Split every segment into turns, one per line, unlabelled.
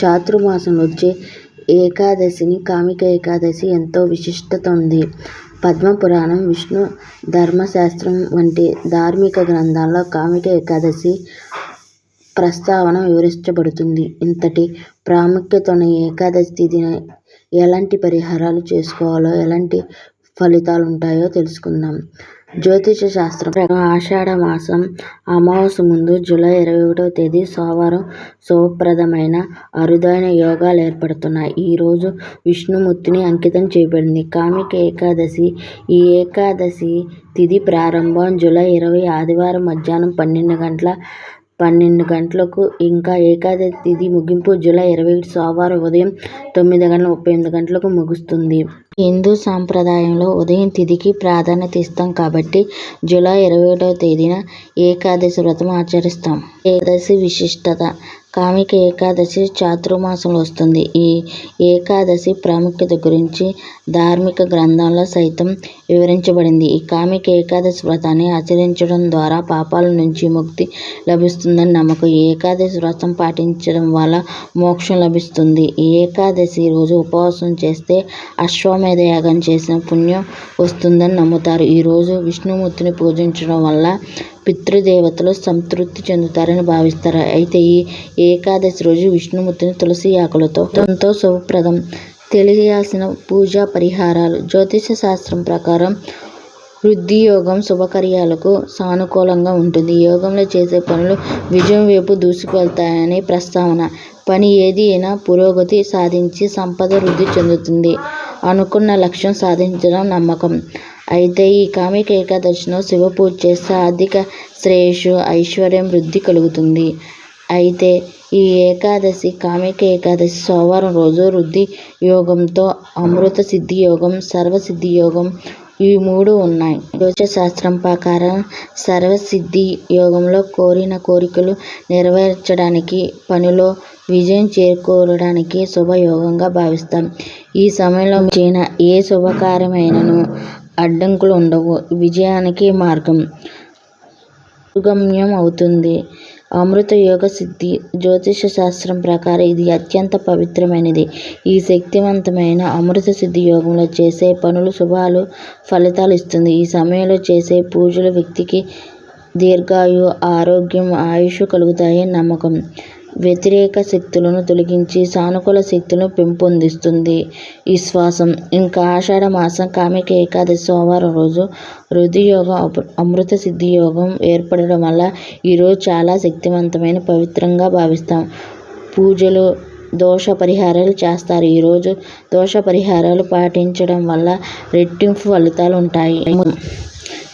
చాతుర్మాసం వచ్చే ఏకాదశిని కామిక ఏకాదశి ఎంతో విశిష్టత ఉంది. పద్మపురాణం, విష్ణు ధర్మశాస్త్రం వంటి ధార్మిక గ్రంథాల్లో కామిక ఏకాదశి ప్రస్తావన వివరించబడుతుంది. ఇంతటి ప్రాముఖ్యతను ఈ ఏకాదశి తిథిన ఎలాంటి పరిహారాలు చేసుకోవాలో, ఎలాంటి ఫలితాలుంటాయో తెలుసుకుందాం. జ్యోతిష శాస్త్రం ఆషాఢ మాసం అమావాస్య ముందు జూలై ఇరవై ఒకటవ తేదీ సోమవారం శుభప్రదమైన, అరుదైన యోగాలు ఏర్పడుతున్నాయి. ఈరోజు విష్ణుమూర్తిని అంకితం చేయబడింది. కామిక ఏకాదశి ఈ ఏకాదశి తిథి ప్రారంభం జూలై ఇరవై ఆదివారం మధ్యాహ్నం పన్నెండు గంటల పన్నెండు గంటలకు, ఇంకా ఏకాదశి తిథి ముగింపు జూలై ఇరవై ఒకటి సోమవారం ఉదయం తొమ్మిది గంటల ముప్పై ఎనిమిది గంటలకు ముగుస్తుంది. హిందూ సాంప్రదాయంలో ఉదయం తిథికి ప్రాధాన్యత ఇస్తాం కాబట్టి జూలై ఇరవై ఒకటవ తేదీన ఏకాదశి వ్రతం ఆచరిస్తాం. ఏకాదశి విశిష్టత కామిక ఏకాదశి చాతుర్మాసంలో వస్తుంది. ఈ ఏకాదశి ప్రాముఖ్యత గురించి ధార్మిక గ్రంథాల్లో సైతం వివరించబడింది. ఈ కామిక ఏకాదశి వ్రతాన్ని ఆచరించడం ద్వారా పాపాల నుంచి ముక్తి లభిస్తుందని నమ్మకం. ఈ ఏకాదశి వ్రతం పాటించడం వల్ల మోక్షం లభిస్తుంది. ఈ ఏకాదశి రోజు ఉపవాసం చేస్తే అశ్వమేధ యాగం చేసిన పుణ్యం వస్తుందని నమ్ముతారు. ఈ రోజు విష్ణుమూర్తిని పూజించడం వల్ల పితృదేవతలు సంతృప్తి చెందుతారని భావిస్తారు. అయితే ఈ ఏకాదశి రోజు విష్ణుమూర్తిని తులసి ఆకులతో ఎంతో శుభప్రదం. తెలియాల్సిన పూజా పరిహారాలు జ్యోతిష శాస్త్రం ప్రకారం వృద్ధియోగం శుభకార్యాలకు సానుకూలంగా ఉంటుంది. యోగంలో చేసే పనులు విజయం వైపు దూసుకువెళతాయని ప్రస్తావన. పని ఏది అయినా పురోగతి సాధించి సంపద వృద్ధి చెందుతుంది. అనుకున్న లక్ష్యం సాధించడం నమ్మకం. అయితే ఈ కామిక ఏకాదశిలో శివపూజ చేస్తే ఆర్థిక శ్రేయస్సు, ఐశ్వర్యం వృద్ధి కలుగుతుంది. అయితే ఈ ఏకాదశి కామిక ఏకాదశి సోమవారం రోజు వృద్ధి యోగంతో అమృత సిద్ధి యోగం, సర్వసిద్ధి యోగం ఈ మూడు ఉన్నాయి. శాస్త్రం ప్రకారం సర్వసిద్ధి యోగంలో కోరిన కోరికలు నెరవేర్చడానికి పనిలో విజయం చేకూరడానికి శుభయోగంగా భావిస్తాం. ఈ సమయంలో మీరు చేసిన ఏ శుభకార్యమైనను అడ్డంకులు ఉండవు. విజయానికి మార్గం సుగమ్యం అవుతుంది. అమృత యోగ సిద్ధి జ్యోతిష శాస్త్రం ప్రకారం ఇది అత్యంత పవిత్రమైనది. ఈ శక్తివంతమైన అమృత సిద్ధి యోగంలో చేసే పనులు శుభాలు ఫలితాలు ఇస్తుంది. ఈ సమయంలో చేసే పూజలు వ్యక్తికి దీర్ఘాయు ఆరోగ్యం, ఆయుష్ కలుగుతాయని నమ్మకం. వ్యతిరేక శక్తులను తొలగించి సానుకూల శక్తులను పెంపొందిస్తుందని విశ్వాసం. ఆషాఢ మాసం కామిక ఏకాదశి సోమవారం రోజు హృదయోగం అమృత సిద్ధి యోగం ఏర్పడడం వల్ల ఈరోజు చాలా శక్తివంతమైన, పవిత్రంగా భావిస్తాం. పూజలు, దోష పరిహారాలు చేస్తారు. ఈరోజు దోష పరిహారాలు పాటించడం వల్ల రెట్టింపు ఫలితాలు ఉంటాయి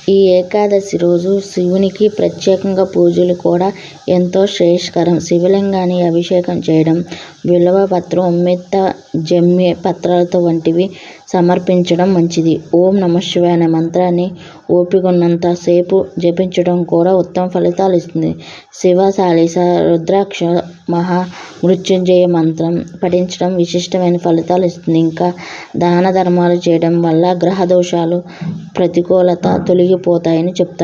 ఈ ఏకాదశి రోజు శివునికి ప్రత్యేకంగా పూజలు కూడా ఎంతో శ్రేయస్కరం. శివలింగాన్ని అభిషేకం చేయడం, విలువ పత్రం, ఉమ్మెత్త, జమ్మి పత్రాలతో వంటివి సమర్పించడం మంచిది. ఓం నమశ్శివాయ అనే మంత్రాన్ని ఓపికున్నంత సేపు జపించడం కూడా ఉత్తమ ఫలితాలు ఇస్తుంది. శివ చాలీస, రుద్రాక్ష, మహా మృత్యుంజయ మంత్రం పఠించడం విశిష్టమైన ఫలితాలు ఇస్తుంది. ఇంకా దానధర్మాలు చేయడం వల్ల గ్రహదోషాలు, ప్రతికూలత తొలగిపోతాయని చెప్తారు